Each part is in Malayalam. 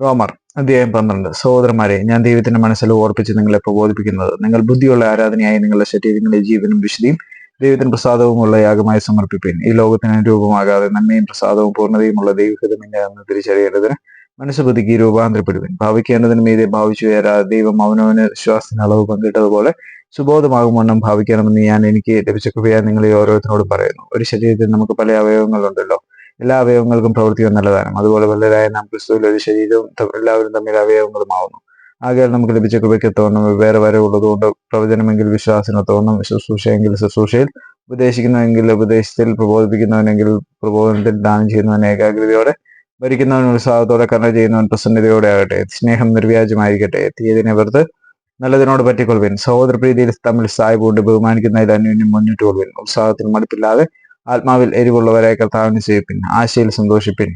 റോമർ അധ്യായം പന്ത്രണ്ട്. സഹോദരന്മാരെ ഞാൻ ദൈവത്തിന്റെ മനസ്സിൽ ഓർപ്പിച്ച് നിങ്ങളെ പ്രബോധിപ്പിക്കുന്നത്. നിങ്ങൾ ബുദ്ധിയുള്ള ആരാധനയായി നിങ്ങളുടെ ശരീരങ്ങളുടെ ജീവനും വിശുദ്ധിയും ദൈവത്തിന് പ്രസാദവുമുള്ള യാഗമായി സമർപ്പിപ്പിൻ. ഈ ലോകത്തിന് രൂപമാകാതെ നന്മയും പ്രസാദവും പൂർണതയുമുള്ള ദൈവഹിതമില്ല എന്ന് തിരിച്ചറിയേണ്ടതിന് മനസ്സ് പുതുക്കി രൂപാന്തരപ്പെടുവിൻ ഭാവിക്കേണ്ടതിന് മീതെ ഭാവിച്ചു വരാ ദൈവം അവനവന് വിശ്വാസത്തിന് അളവ് പങ്കിട്ടതുപോലെ സുബോധമാകും ഭാവിക്കണമെന്ന് ഞാൻ എനിക്ക് ലഭിച്ച കൃപയാ നിങ്ങളെ ഓരോരുത്തരോടും പറയുന്നു. ഒരു ശരീരത്തിൽ നമുക്ക് പല അവയവങ്ങളുണ്ടല്ലോ. എല്ലാ അവയവങ്ങൾക്കും പ്രവർത്തിക്കാൻ നല്ലതാണ്. അതുപോലെ വല്ലരായ നാം ക്രിസ്തുവിൽ ഒരു ശരീരവും എല്ലാവരും തമ്മിൽ അവയവങ്ങളുമാവുന്നു ആകയാൽ നമുക്ക് ലഭിച്ച കൃപയ്ക്ക് വേറെ വരെ ഉള്ളതുകൊണ്ട് പ്രവചനമെങ്കിൽ വിശ്വാസത്തിന് ശുശ്രൂഷയെങ്കിൽ ശുശ്രൂഷയിൽ ഉപദേശിക്കുന്നവെങ്കിൽ ഉപദേശത്തിൽ പ്രബോധിപ്പിക്കുന്നവനെങ്കിൽ പ്രബോധനത്തിൽ ദാനം ചെയ്യുന്നവൻ ഏകാഗ്രതയോടെ ഭരിക്കുന്നവൻ ഉത്സാഹത്തോടെ കർണ ചെയ്യുന്നവൻ പ്രസന്നതയോടെ ആകട്ടെ. സ്നേഹം നിർവ്യാജമായിരിക്കട്ടെ. തീയതിനെ വെറുതെ നല്ലതിനോട് പറ്റിക്കൊള്ളുവിൻ. സഹോദരപ്രീതിയിൽ തമ്മിൽ സായ്പുണ്ട്. ബഹുമാനിക്കുന്നതിൽ അന്യോന്യം മുന്നിട്ട് കൊള്ളുവിൻ ഉത്സാഹത്തിൽ മടുപ്പില്ലാതെ ആത്മാവിൽ എരിവുള്ളവരെ കർത്താവിന് ചെയ്യിപ്പിൻ ആശയിൽ സന്തോഷിപ്പിൻ.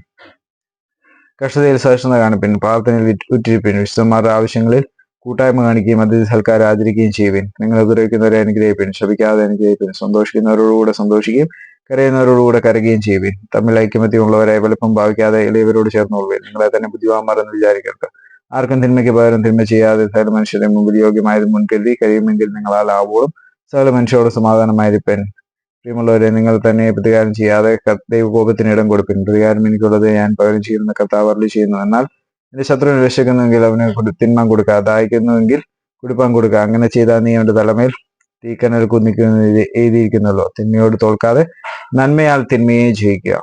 കഷ്ടതയിൽ സഹിഷ്ണുത കാണിപ്പിൻ പ്രാർത്ഥനയിൽ ഉറ്റ് ഉറ്റിരിപ്പിൻ വിശുദ്ധന്മാരുടെ ആവശ്യങ്ങളിൽ കൂട്ടായ്മ കാണിക്കുകയും അതിഥി സൽക്കാരം ആചരിക്കുകയും ചെയ്യുവിൻ. നിങ്ങൾ ഉപദ്രവിക്കുന്നവരെ അനുഗ്രഹിപ്പിൻ ശപിക്കാതെ അനുഗ്രഹിപ്പിൻ സന്തോഷിക്കുന്നവരോടുകൂടെ സന്തോഷിക്കുകയും കരയുന്നവരോടുകൂടെ കരയുകയും ചെയ്യുവിൻ. തമ്മിൽ ഐക്യമത്യമുള്ളവരെ വലുപ്പം ഭാവിക്കാതെ ഇളയവരോട് ചേർന്നുകൊള്ളുവിൻ നിങ്ങളെ തന്നെ ബുദ്ധിമാന്മാർ എന്ന് വിചാരിക്കരുത്. ആർക്കും തിന്മയ്ക്ക് പകരം തിന്മ ചെയ്യാതെ സകല മനുഷ്യരെ മുമ്പിൽ യോഗ്യമായത് മുൻകരുതി കഴിയുമെങ്കിൽ നിങ്ങളാൽ ആവോളും സകല മനുഷ്യരോട് സമാധാനമായിരിപ്പൻ. പ്രിയമുള്ളവരെ നിങ്ങൾ തന്നെ പ്രതികാരം ചെയ്യാതെ ദൈവകോപത്തിന് ഇടം കൊടുപ്പിൻ. പ്രതികാരം എനിക്കുള്ളത് ഞാൻ പകരം ചെയ്യുന്ന കർത്താവ് ചെയ്യുന്നു. എന്നാൽ എന്റെ ശത്രുവിനെ രക്ഷിക്കുന്നുവെങ്കിൽ അവന് തിന്മ കൊടുക്കുക ദാഹിക്കുന്നുവെങ്കിൽ കുടിപ്പാൻ കൊടുക്കുക അങ്ങനെ ചെയ്താൽ നീ അവന്റെ തലമേൽ തീക്കനൽ കുന്നിക്കുന്നു എഴുതിയിരിക്കുന്നല്ലോ തിന്മയോട് തോൽക്കാതെ നന്മയാൽ തിന്മയെ ജയിക്കുക.